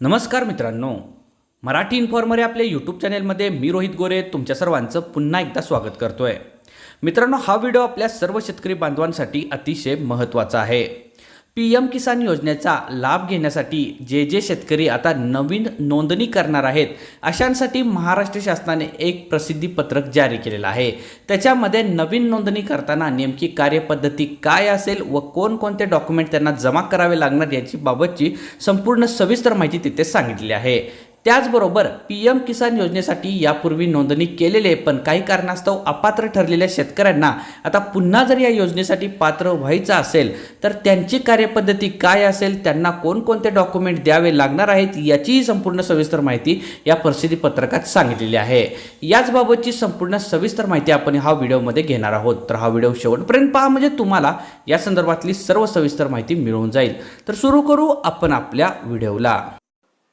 नमस्कार मित्रांनो. मराठी इन्फॉर्मर या आपल्या यूट्यूब चॅनेलमध्ये मी रोहित गोरे तुमच्या सर्वांचं पुन्हा एकदा स्वागत करतोय. मित्रांनो हा व्हिडिओ आपल्या सर्व शेतकरी बांधवांसाठी अतिशय महत्त्वाचा आहे. पी एम किसान योजनेचा लाभ घेण्यासाठी जे जे शेतकरी आता नवीन नोंदणी करणार आहेत अशांसाठी महाराष्ट्र शासनाने एक प्रसिद्धी पत्रक जारी केलेलं आहे. त्याच्यामध्ये नवीन नोंदणी करताना नेमकी कार्यपद्धती काय असेल व कोणकोणते डॉक्युमेंट त्यांना जमा करावे लागणार याची बाबतची संपूर्ण सविस्तर माहिती तिथे सांगितली आहे. त्याचबरोबर पी एम किसान योजनेसाठी यापूर्वी नोंदणी केलेले पण काही कारणास्तव अपात्र ठरलेल्या शेतकऱ्यांना आता पुन्हा जर या योजनेसाठी पात्र व्हायचं असेल तर त्यांची कार्यपद्धती काय असेल त्यांना कोणकोणते डॉक्युमेंट द्यावे लागणार आहेत याचीही संपूर्ण सविस्तर माहिती या प्रसिद्धी पत्रकात सांगितलेली आहे. याचबाबतची संपूर्ण सविस्तर माहिती आपण हा व्हिडिओमध्ये घेणार आहोत. तर हा व्हिडिओ शेवटपर्यंत पहा म्हणजे तुम्हाला या संदर्भातली सर्व सविस्तर माहिती मिळून जाईल. तर सुरू करू आपण आपल्या व्हिडिओला.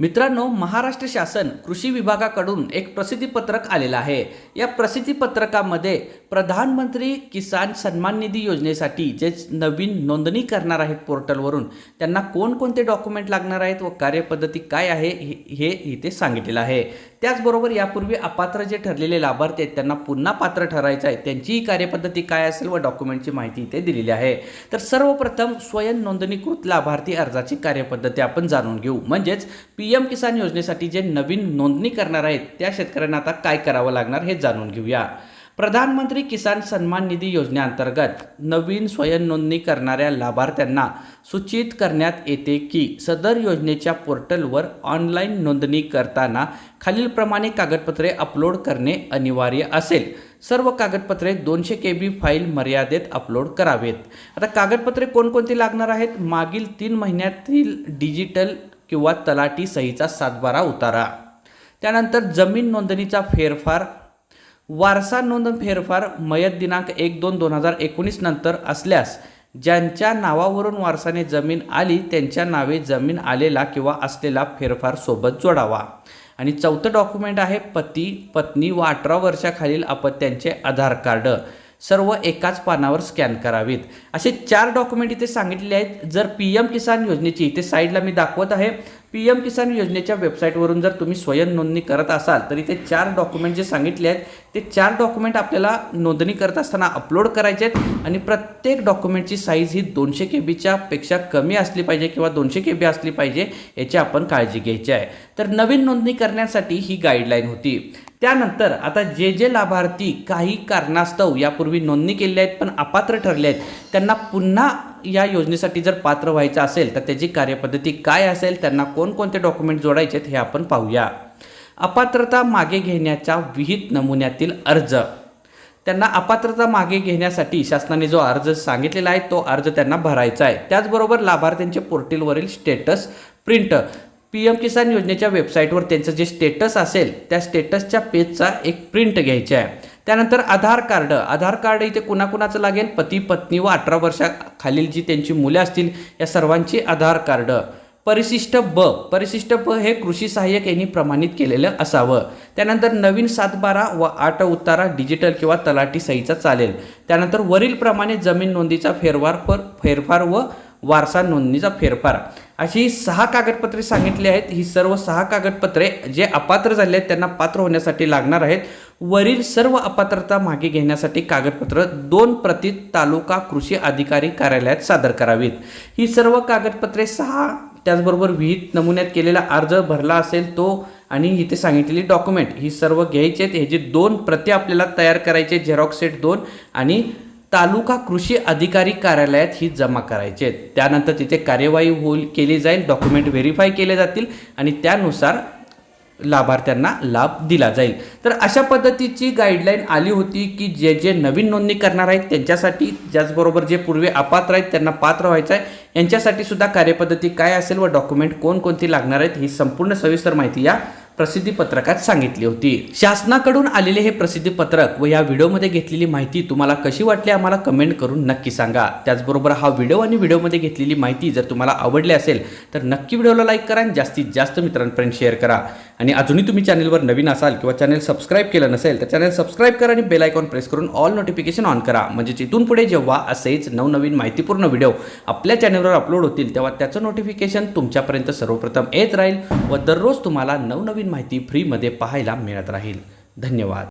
मित्रांनो महाराष्ट्र शासन कृषी विभागाकडून एक प्रसिद्धीपत्रक आलेलं आहे. या प्रसिद्धीपत्रकामध्ये प्रधानमंत्री किसान सन्मान निधी योजनेसाठी जे नवीन नोंदणी करणार आहेत पोर्टलवरून त्यांना कोणकोणते डॉक्युमेंट लागणार आहेत व कार्यपद्धती काय आहे हे हे इथे सांगितलेलं आहे. त्याचबरोबर यापूर्वी अपात्र जे ठरलेले लाभार्थी आहेत त्यांना पुन्हा पात्र ठरायचं आहे त्यांचीही कार्यपद्धती काय असेल व डॉक्युमेंटची माहिती इथे दिलेली आहे. तर सर्वप्रथम स्वयं नोंदणीकृत लाभार्थी अर्जाची कार्यपद्धती आपण जाणून घेऊ. म्हणजेच पी एम किसान योजनेसाठी जे नवीन नोंदणी करणार आहेत त्या शेतकऱ्यांना आता काय करावं लागणार हे जाणून घेऊया. प्रधानमंत्री किसान सन्मान निधी योजनेअंतर्गत नवीन स्वयंनोंदणी करणाऱ्या लाभार्थ्यांना सूचित करण्यात येते की सदर योजनेच्या पोर्टलवर ऑनलाईन नोंदणी करताना खालीलप्रमाणे कागदपत्रे अपलोड करणे अनिवार्य असेल. सर्व कागदपत्रे दोनशे के बी फाईल मर्यादेत अपलोड करावेत. आता कागदपत्रे कोणकोणती लागणार आहेत? मागील तीन महिन्यातील डिजिटल किंवा तलाठी सहीचा सातबारा उतारा. त्यानंतर जमीन नोंदणीचा फेरफार. वारसा नोंद फेरफार मयत दिनांक एक दोन दोन हजार एकोणीस नंतर असल्यास ज्यांच्या नावावरून वारसाने जमीन आली त्यांच्या नावे जमीन आलेला किंवा असलेला फेरफार सोबत जोडावा. आणि चौथं डॉक्युमेंट आहे पती पत्नी व अठरा वर्षाखालील अपत्यांचे आधार कार्ड. सर्व एकाच पानावर स्कॅन करावीत. असे चार डॉक्युमेंट इथे सांगितलेले आहेत. जर पी एम किसान योजनेची इथे साईडला मी दाखवत आहे. पी एम किसान योजनेच्या वेबसाईटवरून जर तुम्ही स्वयं नोंदणी करत असाल तर इथे चार डॉक्युमेंट जे सांगितले आहेत ते चार डॉक्युमेंट आपल्याला नोंदणी करत असताना अपलोड करायचे आहेत आणि प्रत्येक डॉक्युमेंटची साईज ही दोनशे के बीच्या पेक्षा कमी असली पाहिजे किंवा दोनशे के बी असली पाहिजे याची आपण काळजी घ्यायची आहे. तर नवीन नोंदणी करण्यासाठी ही गाईडलाईन होती. त्यानंतर आता जे जे लाभार्थी काही कारणास्तव यापूर्वी नोंदणी केलेल्या आहेत पण अपात्र ठरले आहेत त्यांना पुन्हा या योजनेसाठी जर पात्र व्हायचं असेल तर त्याची कार्यपद्धती काय असेल त्यांना कोणकोणते डॉक्युमेंट जोडायचे आहेत हे आपण पाहूया. अपात्रता मागे घेण्याच्या विहित नमुन्यातील अर्ज. त्यांना अपात्रता मागे घेण्यासाठी शासनाने जो अर्ज सांगितलेला आहे तो अर्ज त्यांना भरायचा आहे. त्याचबरोबर लाभार्थ्यांचे पोर्टलवरील status print. P M Kisan योजनेच्या वेबसाईटवर त्यांचं जे स्टेटस असेल त्या स्टेटसच्या पेजचा एक प्रिंट घ्यायचा आहे. त्यानंतर आधार कार्ड. आधार कार्ड इथे कुणाकुणाचं लागेल? पती पत्नी व अठरा वर्षाखालील जी त्यांची मुले असतील या सर्वांची आधार कार्ड. परिशिष्ट ब. परिशिष्ट ब हे कृषी सहाय्यक यांनी प्रमाणित केलेलं असावं. त्यानंतर नवीन सातबारा व आठ उतारा डिजिटल किंवा तलाठी सहीचा चालेल. त्यानंतर वरीलप्रमाणे जमीन नोंदीचा फेरवार पर फेरफार व वारसा नोंदणीचा फेरफार. अशी सहा कागदपत्रे सांगितली आहेत. ही सर्व सहा कागदपत्रे जे अपात्र झाले आहेत त्यांना पात्र होण्यासाठी लागणार आहेत. वरील सर्व अपात्रता मागे घेण्यासाठी कागदपत्र दोन प्रती तालुका कृषी अधिकारी कार्यालयात सादर करावीत. ही सर्व कागदपत्रे सहा त्याचबरोबर विहित नमुन्यात केलेला अर्ज भरला असेल तो आणि इथे सांगितलेली डॉक्युमेंट. ही सर्व घ्यायचे आहेत. ह्याची दोन प्रती आपल्याला तयार करायचे झेरॉक्स सेट दोन आणि तालुका कृषी अधिकारी कार्यालयात ही जमा करायचे आहेत. त्यानंतर तिथे कार्यवाही होईल केली जाईल डॉक्युमेंट व्हेरीफाय केले जातील आणि त्यानुसार लाभार्थ्यांना लाभ दिला जाईल. तर अशा पद्धतीची गाईडलाईन आली होती की जे जे नवीन नोंदणी करणार आहेत त्यांच्यासाठी त्याचबरोबर जे पूर्वी अपात्र आहेत त्यांना पात्र व्हायचं आहे. यांच्यासाठी सुद्धा कार्यपद्धती काय असेल व डॉक्युमेंट कोणकोणती लागणार आहेत ही संपूर्ण सविस्तर माहिती या प्रसिद्धी पत्रकात सांगितली होती. शासनाकडून आलेले हे प्रसिद्धी पत्रक व या व्हिडिओमध्ये घेतलेली माहिती तुम्हाला कशी वाटली आम्हाला कमेंट करून नक्की सांगा. त्याचबरोबर हा व्हिडिओ आणि व्हिडिओमध्ये घेतलेली माहिती जर तुम्हाला आवडली असेल तर नक्की व्हिडिओला लाईक करा आणि जास्तीत जास्त मित्रांपर्यंत शेअर करा. आणि अजूनही तुम्ही चॅनलवर नवीन असाल किंवा चॅनल सबस्क्राईब केलं नसेल तर चॅनल सबस्क्राईब करा आणि बेल आयकॉन प्रेस करून ऑल नोटिफिकेशन ऑन करा. म्हणजे इथून पुढे जेव्हा असेच नवनवीन माहितीपूर्ण व्हिडिओ आपल्या चॅनलवर अपलोड होतील तेव्हा त्याचं नोटिफिकेशन तुमच्यापर्यंत सर्वप्रथम येत राहील व दररोज तुम्हाला नवनवीन माहिती फ्रीमध्ये पाहायला मिळत राहील. धन्यवाद.